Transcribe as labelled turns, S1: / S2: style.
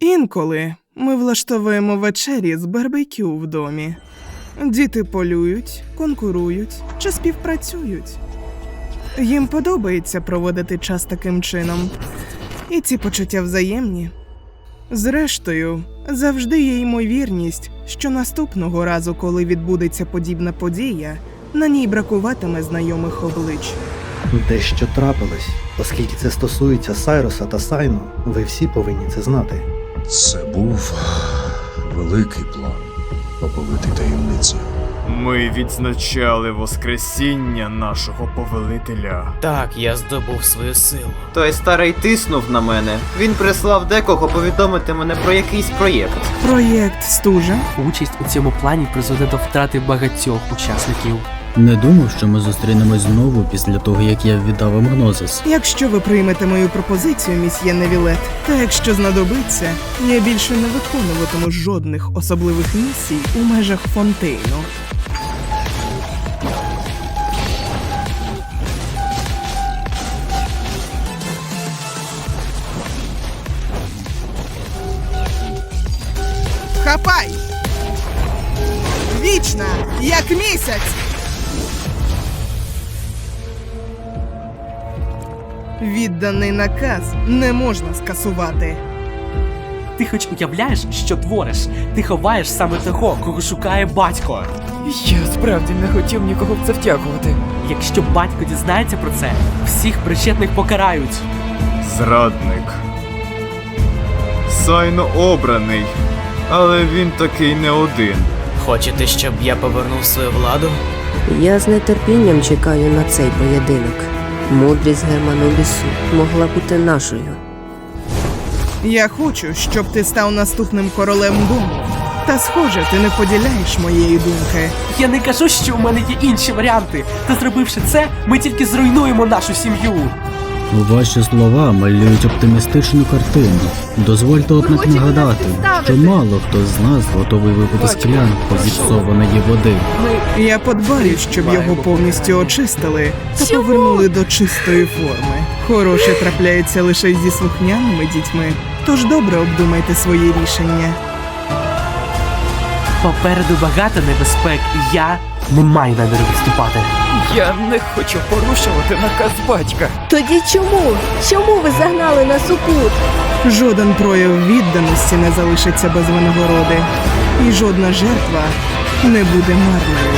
S1: Інколи ми влаштовуємо вечері з барбекю в домі. Діти полюють, конкурують чи співпрацюють. Їм подобається проводити час таким чином, і ці почуття взаємні. Зрештою, завжди є ймовірність, що наступного разу, коли відбудеться подібна подія, на ній бракуватиме знайомих облич.
S2: Дещо трапилось, оскільки це стосується Сайроса та Сайну, ви всі повинні це знати.
S3: Це був великий план оповитий таємниці.
S4: Ми відзначали Воскресіння нашого повелителя.
S5: Так, я здобув свою силу.
S6: Той старий тиснув на мене. Він прислав декого повідомити мене про якийсь проєкт.
S1: Проєкт стужа
S7: Участь у цьому плані призведе до втрати багатьох учасників.
S8: Не думав, що ми зустрінемось знову після того, як я віддав вам гнозис.
S1: Якщо ви приймете мою пропозицію, місьє Невілет, та якщо знадобиться, я більше не виконуватиму жодних особливих місій у межах фонтейну. Хапай! Вічна, як місяць! Відданий наказ не можна скасувати.
S7: Ти хоч уявляєш, що твориш? Ти ховаєш саме того, кого шукає батько.
S9: Я справді не хотів нікого в це втягувати.
S7: Якщо батько дізнається про це, всіх причетних покарають.
S4: Зрадник. Сайно обраний, але він такий не один.
S5: Хочете, щоб я повернув свою владу?
S10: Я з нетерпінням чекаю на цей поєдинок. Мудрість Германолісу могла бути нашою.
S1: Я хочу, щоб ти став наступним королем дому. Та схоже, ти не поділяєш моєї думки.
S7: Я не кажу, що у мене є інші варіанти. Та зробивши це, ми тільки зруйнуємо нашу сім'ю.
S8: Ваші слова малюють оптимістичну картину. Дозвольте однак нагадати, що мало хто з нас готовий випити склянку зіпсованої води.
S1: Я подбаю, щоб його повністю очистили та повернули до чистої форми. Хороше трапляється лише зі слухняними дітьми. Тож добре обдумайте свої рішення.
S7: Попереду багато небезпек, я не має наміру відступати.
S9: Я не хочу порушувати наказ батька.
S10: Тоді чому? Чому ви загнали нас у кут?
S1: Жоден прояв відданості не залишиться без винагороди, і жодна жертва не буде марною.